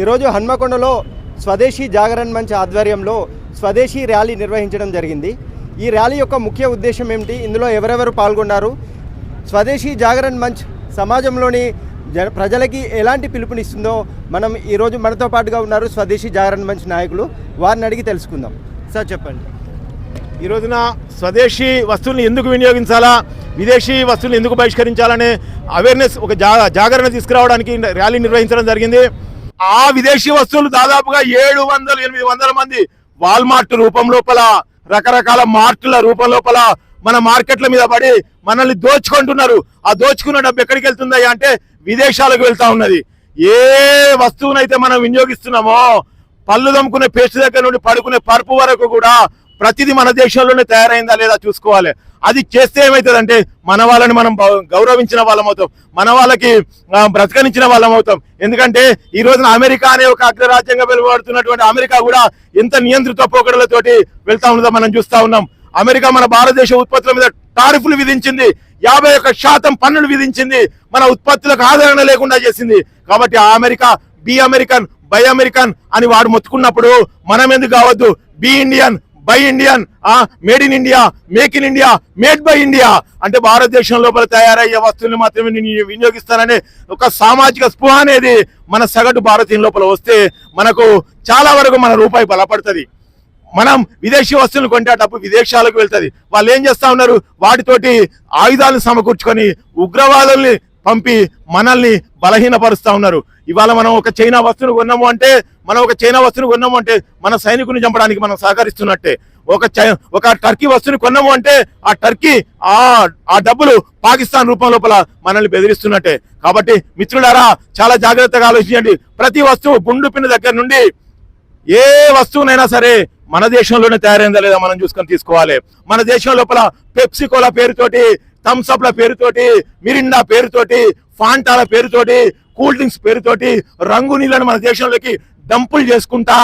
ఈరోజు హన్మకొండలో స్వదేశీ జాగరణ్ మంచ్ ఆధ్వర్యంలో స్వదేశీ ర్యాలీ నిర్వహించడం జరిగింది. ఈ ర్యాలీ యొక్క ముఖ్య ఉద్దేశం ఏమిటి? ఇందులో ఎవరెవరు పాల్గొన్నారు? స్వదేశీ జాగరణ్ మంచ్ సమాజంలోని జన ప్రజలకి ఎలాంటి పిలుపునిస్తుందో మనం ఈరోజు మనతో పాటుగా ఉన్నారు స్వదేశీ జాగరణ మంచి నాయకులు. వారిని అడిగి తెలుసుకుందాం. సార్ చెప్పండి. ఈ రోజున స్వదేశీ వస్తువుల్ని ఎందుకు వినియోగించాలా విదేశీ వస్తువులను ఎందుకు బహిష్కరించాలనే అవేర్నెస్ ఒక జా జాగరణ తీసుకురావడానికి ర్యాలీ నిర్వహించడం జరిగింది. ఆ విదేశీ వస్తువులు దాదాపుగా ఏడు వందల ఎనిమిది వందల మంది వాల్మార్ట్ రూపం లోపల రకరకాల మార్టుల రూపం లోపల మన మార్కెట్ల మీద పడి మనల్ని దోచుకుంటున్నారు. ఆ దోచుకున్న డబ్బు ఎక్కడికి వెళ్తుందయ్యా అంటే విదేశాలకు వెళ్తా ఉన్నది. ఏ వస్తువునైతే మనం వినియోగిస్తున్నామో పళ్ళు దమ్ముకునే పేస్ట్ దగ్గర నుండి పడుకునే పరుపు వరకు కూడా ప్రతిదీ మన దేశంలోనే తయారైందా లేదా చూసుకోవాలి. అది చేస్తే ఏమవుతుందంటే మన వాళ్ళని మనం గౌరవించిన వాళ్ళం అవుతాం. మన వాళ్ళకి బ్రతకనించిన వాళ్ళం అవుతాం. ఎందుకంటే ఈ రోజున అమెరికా అనే ఒక అగ్రరాజ్యంగా వెలువడుతున్నటువంటి అమెరికా కూడా ఎంత నియంత్రిత పోకడలతోటి వెళ్తా ఉన్నదో మనం చూస్తా ఉన్నాం. అమెరికా మన భారతదేశ ఉత్పత్తుల మీద టారిఫ్లు విధించింది యాభై ఒక్క శాతం పన్నులు విధించింది మన ఉత్పత్తులకు ఆదరణ లేకుండా చేసింది. కాబట్టి ఆ America be American buy American అని వాడు మొత్తుకున్నప్పుడు మనం ఎందుకు కావద్దు? బి ఇండియన్ బై ఇండియన్ ఆ made in India make in India made by India అంటే భారతదేశం లోపల తయారయ్యే వస్తువుల్ని మాత్రమే నేను వినియోగిస్తాననే ఒక సామాజిక స్పృహ అనేది మన సగటు భారతీయం లోపల వస్తే మనకు చాలా వరకు మన రూపాయి బలపడుతుంది. మనం విదేశీ వస్తువులు కొంటే ఆ డబ్బు విదేశాలకు వెళ్తుంది. వాళ్ళు ఏం చేస్తా ఉన్నారు? వాటితోటి ఆయుధాలను సమకూర్చుకొని ఉగ్రవాదుల్ని పంపి మనల్ని బలహీనపరుస్తా ఉన్నారు. ఇవాళ మనం ఒక చైనా వస్తువును కొన్నాము అంటే మనం ఒక చైనా వస్తువును కొన్నాము అంటే మన సైనికుని చంపడానికి మనం సహకరిస్తున్నట్టే. ఒక చై ఒక టర్కీ వస్తువుని కొన్నాము అంటే ఆ టర్కీ ఆ ఆ డబ్బులు పాకిస్తాన్ రూపం లోపల మనల్ని బెదిరిస్తున్నట్టే. కాబట్టి మిత్రులారా చాలా జాగ్రత్తగా ఆలోచించండి. ప్రతి వస్తువు గుండు పిన్ను దగ్గర నుండి ఏ వస్తువునైనా సరే మన దేశంలోనే తయారైందా లేదా మనం చూసుకొని తీసుకోవాలి. మన దేశం లోపల పెప్సికోల పేరుతోటి థమ్స్అప్ల పేరుతోటి మిరిండా పేరుతోటి ఫాంటాల పేరుతోటి కూల్ డ్రింక్స్ పేరుతోటి రంగు నీళ్ళని మన దేశంలోకి డంపులు చేసుకుంటా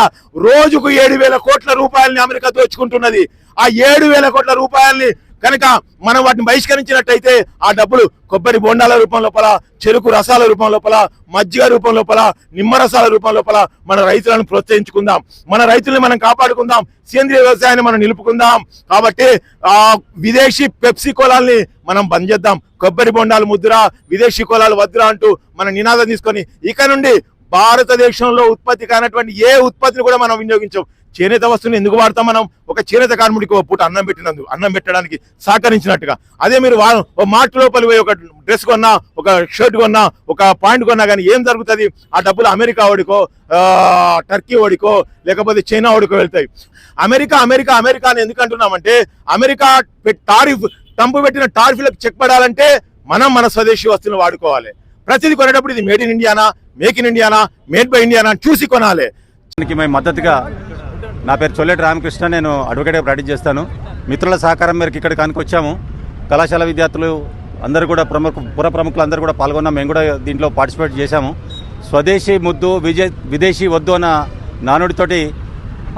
రోజుకు ఏడు వేల కోట్ల రూపాయలని అమెరికా దోచుకుంటున్నది. ఆ ఏడు వేల కోట్ల రూపాయల్ని కనుక మనం వాటిని బహిష్కరించినట్టయితే ఆ డబ్బులు కొబ్బరి బొండాల రూపం లోపల చెరుకు రసాల రూపం లోపల మజ్జిగ రూపం లోపల నిమ్మరసాల రూపం లోపల మన రైతులను ప్రోత్సహించుకుందాం. మన రైతుల్ని మనం కాపాడుకుందాం. సేంద్రియ వ్యవసాయాన్ని మనం నిలుపుకుందాం. కాబట్టి ఆ విదేశీ పెప్సీ కోలాల్ని మనం బంద్ చేద్దాం. కొబ్బరి బొండాలు ముద్ర విదేశీ కోలాలు వద్దురా అంటూ మన నినాదం తీసుకొని ఇక నుండి భారతదేశంలో ఉత్పత్తి కానటువంటి ఏ ఉత్పత్తిని కూడా మనం వినియోగించాం. చేనేత వస్తువుని ఎందుకు వాడతాం మనం? ఒక చేనేత కార్మికుడికి ఒక పూట అన్నం పెట్టినందుకు అన్నం పెట్టడానికి సహకరించినట్టుగా. అదే మీరు ఒక ఓ మార్ట్ లోపలి పోయి ఒక డ్రెస్ కొన్నా ఒక షర్ట్ కొన్నా ఒక పాయింట్ కొన్నా కానీ ఏం జరుగుతుంది? ఆ డబ్బులు అమెరికా ఓడికో టర్కీ ఓడికో లేకపోతే చైనా ఓడికో వెళ్తాయి. అమెరికా అమెరికా అమెరికా అని ఎందుకు అంటున్నామంటే అమెరికా టారిఫ్ తంపు పెట్టిన టారిఫ్లకు చెక్ పడాలంటే మనం మన స్వదేశీ వస్తువులు వాడుకోవాలి. ప్రతిదీ కొనేటప్పుడు ఇది మేడ్ ఇన్ ఇండియానా మేక్ ఇన్ ఇండియానా మేడ్ బై ఇండియానా అని చూసి కొనాలి. మేము మద్దతుగా నా పేరు చొల్లెటి రామకృష్ణ నేను అడ్వకేట్గా ప్రాక్టీస్ చేస్తాను. మిత్రుల సహకారం మేరకు ఇక్కడికి కానుకొచ్చాము. కళాశాల విద్యార్థులు అందరూ కూడా ప్రముఖ పుర ప్రముఖులు అందరూ కూడా పాల్గొన్నాం. మేము కూడా దీంట్లో పార్టిసిపేట్ చేశాము. స్వదేశీ ముద్దు విజయ విదేశీ వద్దు అన్న నానుడితోటి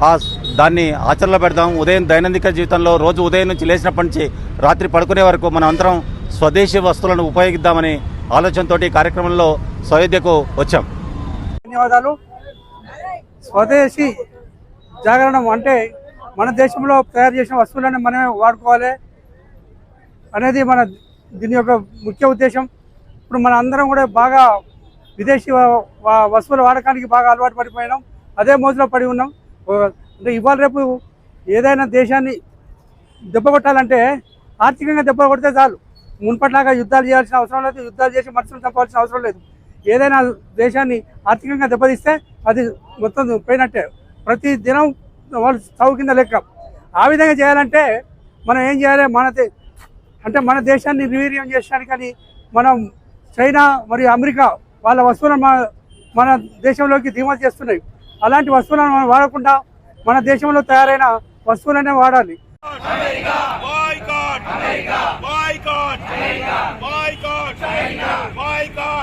ఆ దాన్ని ఆచరణలో పెడదాం. ఉదయం దైనందిక జీవితంలో రోజు ఉదయం నుంచి లేచినప్పటి నుంచి రాత్రి పడుకునే వరకు మనం అందరం స్వదేశీ వస్తువులను ఉపయోగిద్దామని ఆలోచనతో కార్యక్రమంలో సయోధ్యకు వచ్చాం. ధన్యవాదాలు. స్వదేశీ జాగరణం అంటే మన దేశంలో తయారు చేసిన వస్తువులను మనమే వాడుకోవాలి అనేది మన దీని యొక్క ముఖ్య ఉద్దేశం. ఇప్పుడు మన అందరం కూడా బాగా విదేశీ వ- వస్తువుల వాడకానికి బాగా అలవాటు పడిపోయినాం. అదే మోజులో పడి ఉన్నాం. అంటే ఇవాళ రేపు ఏదైనా దేశాన్ని దెబ్బ కొట్టాలంటే ఆర్థికంగా దెబ్బ కొడితే చాలు. మున్పట్లాగా యుద్ధాలు చేయాల్సిన అవసరం లేదు. యుద్ధాలు చేసి మనుషులు చంపాల్సిన అవసరం లేదు. ఏదైనా దేశాన్ని ఆర్థికంగా దెబ్బతీస్తే అది మొత్తం పోయినట్టే. ప్రతి దినం వాళ్ళు చౌ కింద లెక్క. ఆ విధంగా చేయాలంటే మనం ఏం చేయాలి? మన అంటే మన దేశాన్ని నిర్వీర్యం కానీ మనం చైనా మరియు అమెరికా వాళ్ళ వస్తువులను మన మన దేశంలోకి దిగుమతి చేస్తున్నాయి. అలాంటి వస్తువులను మనం వాడకుండా మన దేశంలో తయారైన వస్తువులనే వాడాలి. Boycott!